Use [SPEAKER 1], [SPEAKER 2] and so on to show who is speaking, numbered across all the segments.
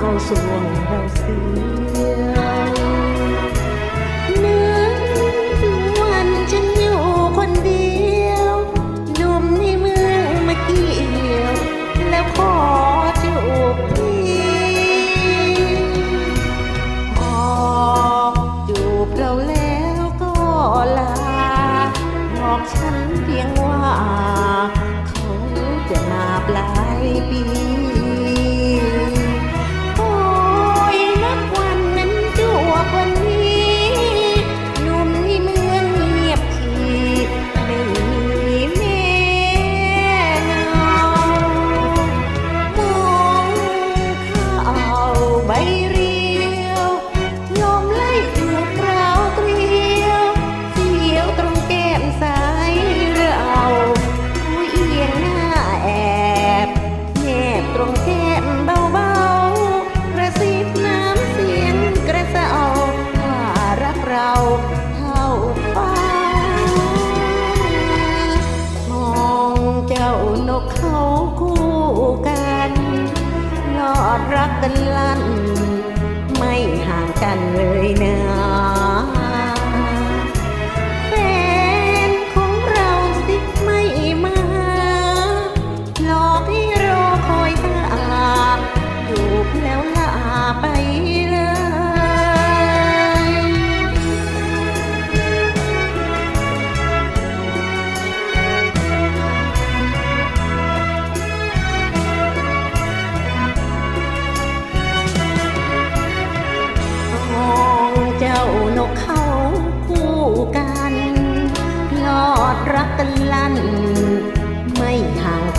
[SPEAKER 1] สวงเราเสียนึกวันฉันอยู่คนเดียวหนุ่มในเมืองมาเกี่ยว แล้วขอจูบพี่พอจูบเราแล้วก็ลา บอกฉันเพียงว่า เขาจะมาปลายปีักกันลั่น ไม่ห่างกันเลยนะ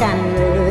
[SPEAKER 1] and